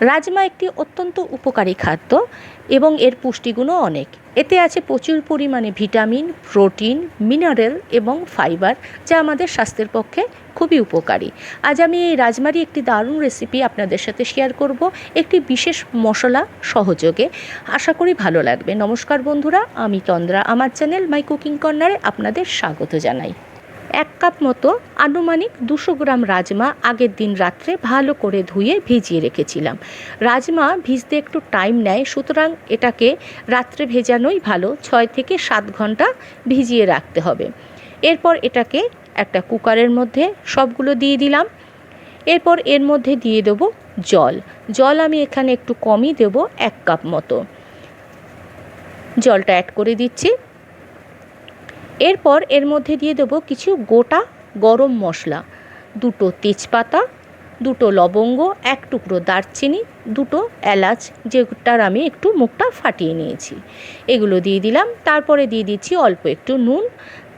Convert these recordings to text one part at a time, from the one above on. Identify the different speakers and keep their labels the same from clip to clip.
Speaker 1: রাজমা একটি অত্যন্ত উপকারী খাদ্য এবং এর পুষ্টিগুণও অনেক। এতে আছে প্রচুর পরিমাণে ভিটামিন, প্রোটিন, মিনারেল এবং ফাইবার, যা আমাদের স্বাস্থ্যের পক্ষে খুবই উপকারী। আজ আমি এই রাজমারই একটি দারুণ রেসিপি আপনাদের সাথে শেয়ার করব। একটি বিশেষ মশলা সহযোগে। আশা করি ভালো লাগবে। নমস্কার বন্ধুরা, আমি তন্দ্রা আমার চ্যানেল মাই কুকিং কর্নারে আপনাদের স্বাগত জানাই। এক কাপ মতো আনুমানিক দুশো গ্রাম রাজমা আগের দিন রাত্রে ভালো করে ধুয়ে ভিজিয়ে রেখেছিলাম। রাজমা ভিজতে একটু টাইম নেয়, সুতরাং এটাকে রাত্রে ভেজানোই ভালো, ছয় থেকে সাত ঘণ্টা ভিজিয়ে রাখতে হবে। এরপর এটাকে একটা কুকারের মধ্যে সবগুলো দিয়ে দিলাম। এরপর এর মধ্যে দিয়ে দেব জল। জল আমি এখানে একটু কমই দেব, এক কাপ মতো। জলটা অ্যাড করে দিচ্ছি। এরপর এর মধ্যে দিয়ে দেবো কিছু গোটা গরম মশলা। দুটো তেজপাতা, দুটো লবঙ্গ, এক টুকরো দারচিনি, দুটো এলাচ, যেটার আমি একটু মুখটা ফাটিয়ে নিয়েছি। এগুলো দিয়ে দিলাম। তারপরে দিয়ে দিচ্ছি অল্প একটু নুন,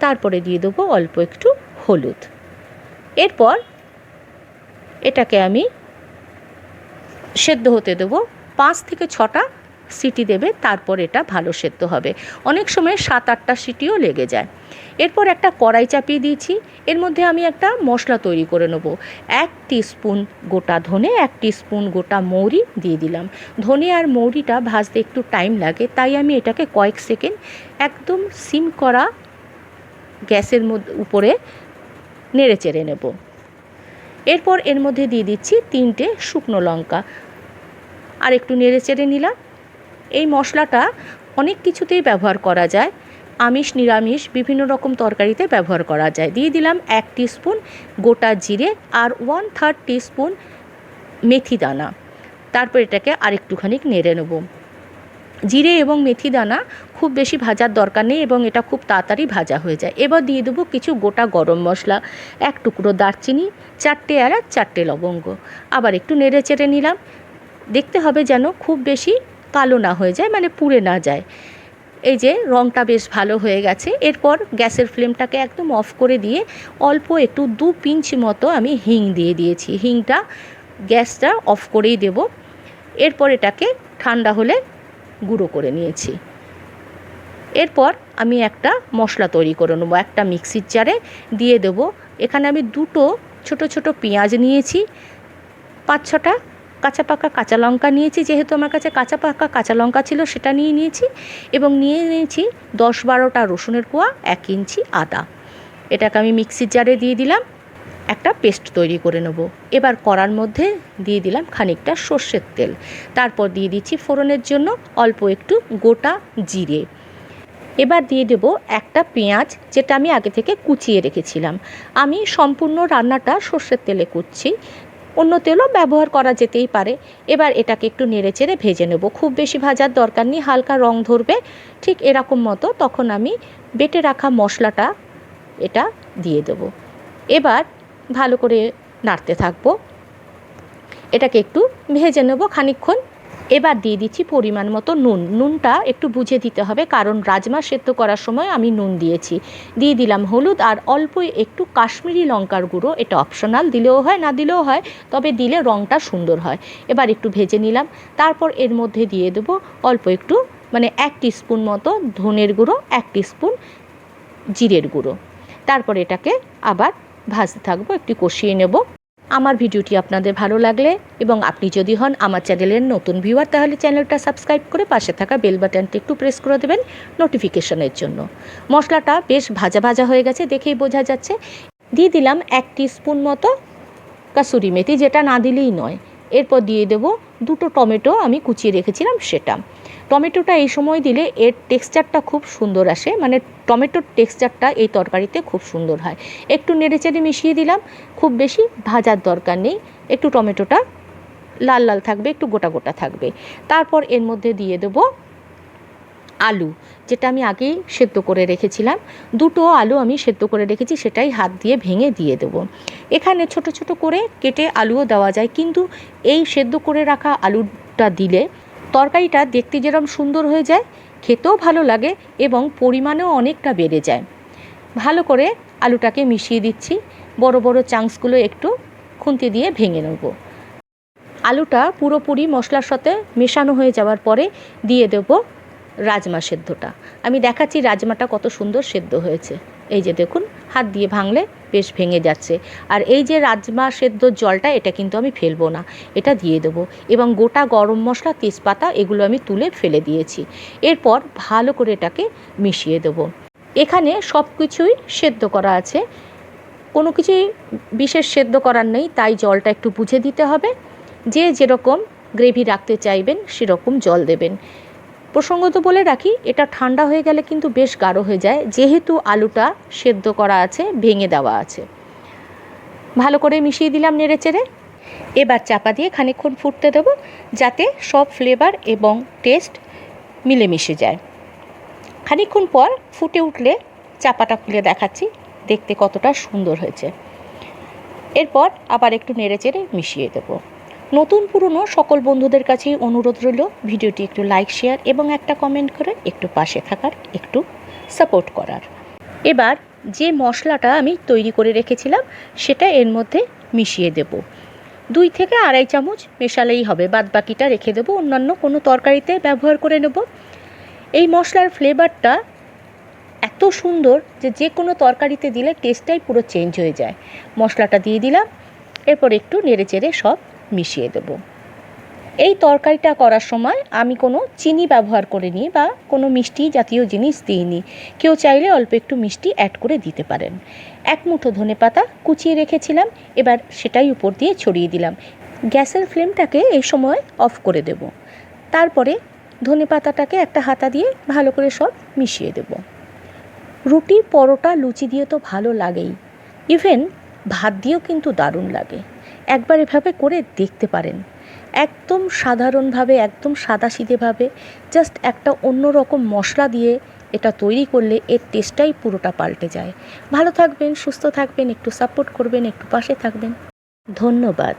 Speaker 1: তারপরে দিয়ে দেবো অল্প একটু হলুদ। এরপর এটাকে আমি সেদ্ধ হতে দেবো পাঁচ থেকে ছটা সিটি দেবে, তারপর এটা ভালো সেদ্ধ হবে। অনেক সময় সাত আটটা সিটিও লেগে যায়। এরপর একটা কড়াই চাপিয়ে দিয়েছি। এর মধ্যে আমি একটা মশলা তৈরি করে নেব। এক স্পুন গোটা ধনে, এক স্পুন গোটা মৌরি দিয়ে দিলাম। ধনে আর মৌরিটা ভাজতে একটু টাইম লাগে, তাই আমি এটাকে কয়েক সেকেন্ড একদম সিম করা গ্যাসের মধ্যে, উপরে নেড়ে চেড়ে নেব। এরপর এর মধ্যে দিয়ে দিচ্ছি তিনটে শুকনো লঙ্কা। আর একটু নেড়ে চেড়ে নিলাম। এই মশলাটা অনেক কিছুতেই ব্যবহার করা যায়। আমিষ, নিরামিষ বিভিন্ন রকম তরকারিতে ব্যবহার করা যায়। দিয়ে দিলাম এক স্পুন গোটা জিরে আর ওয়ান থার্ড স্পুন মেথি দানা। তারপর এটাকে আরেকটুখানি নেড়ে নেব। জিরে এবং মেথি দানা খুব বেশি ভাজার দরকার নেই এবং এটা খুব তাড়াতাড়ি ভাজা হয়ে যায়। এবার দিয়ে দেবো কিছু গোটা গরম মশলা, এক টুকরো দারচিনি, চারটে এলাচ, চারটে লবঙ্গ। আবার একটু নেড়ে চেড়ে নিলাম। দেখতে হবে যেন খুব বেশি কালো না হয়ে যায় মানে পুড়ে না যায়। এই যে রঙটা বেশ ভালো হয়ে গেছে। এরপর গ্যাসের ফ্লেমটাকে একদম অফ করে দিয়ে অল্প একটু দু পিঞ্চ মতো আমি হিং দিয়ে দিয়েছি। হিংটা গ্যাসটা অফ করেই দেব। এরপর এটাকে ঠান্ডা হলে গুঁড়ো করে নিয়েছি। এরপর আমি একটা মশলা তৈরি করে নেব, একটা মিক্সির জারে দিয়ে দেবো। এখানে আমি দুটো ছোট ছোট পেঁয়াজ নিয়েছি, পাঁচ ছটা কাঁচা পাকা কাঁচা লঙ্কা নিয়েছি, যেহেতু আমার কাছে কাঁচা পাকা কাঁচা লঙ্কা ছিল সেটা নিয়ে নিয়েছি এবং নিয়ে নিয়েছি দশ বারোটা রসুনের কোয়া, এক ইঞ্চি আদা। এটাকে আমি মিক্সির জারে দিয়ে দিলাম, একটা পেস্ট তৈরি করে নেব। এবার কড়ার মধ্যে দিয়ে দিলাম খানিকটা সর্ষের তেল। তারপর দিয়ে দিচ্ছি ফোড়নের জন্য অল্প একটু গোটা জিরে। এবার দিয়ে দেব একটা পেঁয়াজ, যেটা আমি আগে থেকে কুচিয়ে রেখেছিলাম। আমি সম্পূর্ণ রান্নাটা সর্ষের তেলে কুচ্ছি অন্য তেলও ব্যবহার করা যেতেই পারে। এবার এটাকে একটু নেড়ে চেড়ে ভেজে নেব। খুব বেশি ভাজার দরকার নেই, হালকা রং ধরবে। ঠিক এরকম মতো তখন আমি বেটে রাখা মশলাটা এটা দিয়ে দেব। এবার ভালো করে নাড়তে থাকব। এটাকে একটু ভেজে নেব খানিকক্ষণ। এবার দিয়ে দিচ্ছি পরিমাণ মতো নুন। নুনটা একটু বুঝে দিতে হবে, কারণ রাজমা সেদ্ধ করার সময় আমি নুন দিয়েছি। দিয়ে দিলাম হলুদ আর অল্প একটু কাশ্মীরি লঙ্কার গুঁড়ো, এটা অপশনাল দিলেও হয়, না দিলেও হয়, তবে দিলে রঙটা সুন্দর হয়। এবার একটু ভেজে নিলাম। তারপর এর মধ্যে দিয়ে দেবো অল্প একটু মানে এক স্পুন মতো ধনের গুঁড়ো, এক স্পুন জিরের গুঁড়ো। তারপর এটাকে আবার ভাজতে থাকব, একটু কষিয়ে নেব। আমার ভিডিওটি আপনাদের ভালো লাগলে এবং আপনি যদি হন আমার চ্যানেলের নতুন ভিউয়ার, তাহলে চ্যানেলটা সাবস্ক্রাইব করে পাশে থাকা বেল বাটনটি একটু প্রেস করে দেবেন নোটিফিকেশনের জন্য। মশলাটা বেশ ভাজা ভাজা হয়ে গেছে দেখেই বোঝা যাচ্ছে। দিয়ে দিলাম এক স্পুন মতো কাসুরি মেথি, যেটা না দিলেই নয়। এরপর দিয়ে দেব দুটো টমেটো আমি কুচিয়ে রেখেছিলাম সেটা। টমেটোটা এই সময় দিলে এর টেক্সচারটা খুব সুন্দর আসে। মানে টমেটোর টেক্সচারটা এই তরকারিতে খুব সুন্দর হয়। একটু নেড়েচেড়ে মিশিয়ে দিলাম। খুব বেশি ভাজার দরকার নেই। একটু টমেটোটা লাল লাল থাকবে, একটু গোটা গোটা থাকবে। তারপর এর মধ্যে দিয়ে দেবো আলু, যেটা আমি আগেই সেদ্ধ করে রেখেছিলাম। দুটো আলু আমি সেদ্ধ করে রেখেছি, সেটাই হাত দিয়ে ভেঙে দিয়ে দেবো। এখানে ছোট ছোট করে কেটে আলুও দেওয়া যায়। কিন্তু এই সেদ্ধ করে রাখা আলুটা দিলে তরকারিটা দেখতে যেরকম সুন্দর হয়ে যায়, খেতেও ভালো লাগে এবং পরিমাণেও অনেকটা বেড়ে যায়। ভালো করে আলুটাকে মিশিয়ে দিচ্ছি, বড় বড় চাংসগুলো একটু খুন্তি দিয়ে ভেঙে নেব। আলুটা পুরোপুরি মশলার সাথে মেশানো হয়ে যাওয়ার পরে দিয়ে দেবো রাজমা সেদ্ধটা। আমি দেখাচ্ছি রাজমাটা কত সুন্দর সেদ্ধ হয়েছে। এই যে দেখুন, হাত দিয়ে ভাঙলে বেশ ভেঙে যাচ্ছে। আর এই যে রাজমা সেদ্ধ জলটা, এটা কিন্তু আমি ফেলব না। এটা দিয়ে দেবো। এবং গোটা গরম মশলা, তেজপাতা, এগুলো আমি তুলে ফেলে দিয়েছি। এরপর ভালো করে এটাকে মিশিয়ে দেবো। এখানে সব কিছুই সেদ্ধ করা আছে। কোনো কিছুই বিশেষ সেদ্ধ করার নেই, তাই জলটা একটু বুঝে দিতে হবে। যে যেরকম গ্রেভি রাখতে চাইবেন, সেরকম জল দেবেন। প্রসঙ্গত বলে রাখি, এটা ঠান্ডা হয়ে গেলে কিন্তু বেশ গাঢ় হয়ে যায়। যেহেতু আলুটা সেদ্ধ করা আছে, ভেঙে দেওয়া আছে। ভালো করে মিশিয়ে দিলাম নেড়ে চেড়ে এবার চাপা দিয়ে খানিকক্ষণ ফুটতে দেবো, যাতে সব ফ্লেভার এবং টেস্ট মিলেমিশে যায়। খানিকক্ষণ পর ফুটে উঠলে চাপাটা খুলে দেখাচ্ছি, দেখতে কতটা সুন্দর হয়েছে। এরপর আবার একটু নেড়ে চেড়ে মিশিয়ে দেবো। নতুন পুরনো সকল বন্ধুদের কাছেই অনুরোধ রইল, ভিডিওটি একটু লাইক শেয়ার এবং একটা কমেন্ট করে একটু পাশে থাকার, একটু সাপোর্ট করার। এবার যে মশলাটা আমি তৈরি করে রেখেছিলাম, সেটা এর মধ্যে মিশিয়ে দেব। দুই থেকে আড়াই চামচ মেশালেই হবে বাদ বাকিটা রেখে দেবো, অন্যান্য কোনো তরকারিতে ব্যবহার করে নেব। এই মশলার ফ্লেভারটা এত সুন্দর যে যে কোনো তরকারিতে দিলে টেস্টটাই পুরো চেঞ্জ হয়ে যায়। মশলাটা দিয়ে দিলাম, এরপর একটু নেড়ে চেড়ে সব মিশিয়ে দেব। এই তরকারিটা করার সময় আমি কোনো চিনি ব্যবহার করিনি বা কোনো মিষ্টি জাতীয় জিনিস দিইনি। কেউ চাইলে অল্প একটু মিষ্টি অ্যাড করে দিতে পারেন। এক মুঠো ধনে পাতা কুচিয়ে রেখেছিলাম, এবার সেটাই উপর দিয়ে ছড়িয়ে দিলাম। গ্যাসের ফ্লেমটাকে এই সময় অফ করে দেব। তারপরে ধনে পাতাটাকে একটা হাতা দিয়ে ভালো করে সব মিশিয়ে দেব। রুটি পরোটা লুচি দিয়ে তো ভালো লাগেই। ইভেন ভাত দিয়েও কিন্তু দারুণ লাগে। একবার এভাবে করে দেখতে পারেন। একদম সাধারণভাবে, একদম সাদাসিধেভাবে জাস্ট একটা অন্য রকম মশলা দিয়ে এটা তৈরি করলে এর টেস্টটাই পুরোটা পাল্টে যায়। ভালো থাকবেন, সুস্থ থাকবেন, একটু সাপোর্ট করবেন, একটু পাশে থাকবেন। ধন্যবাদ।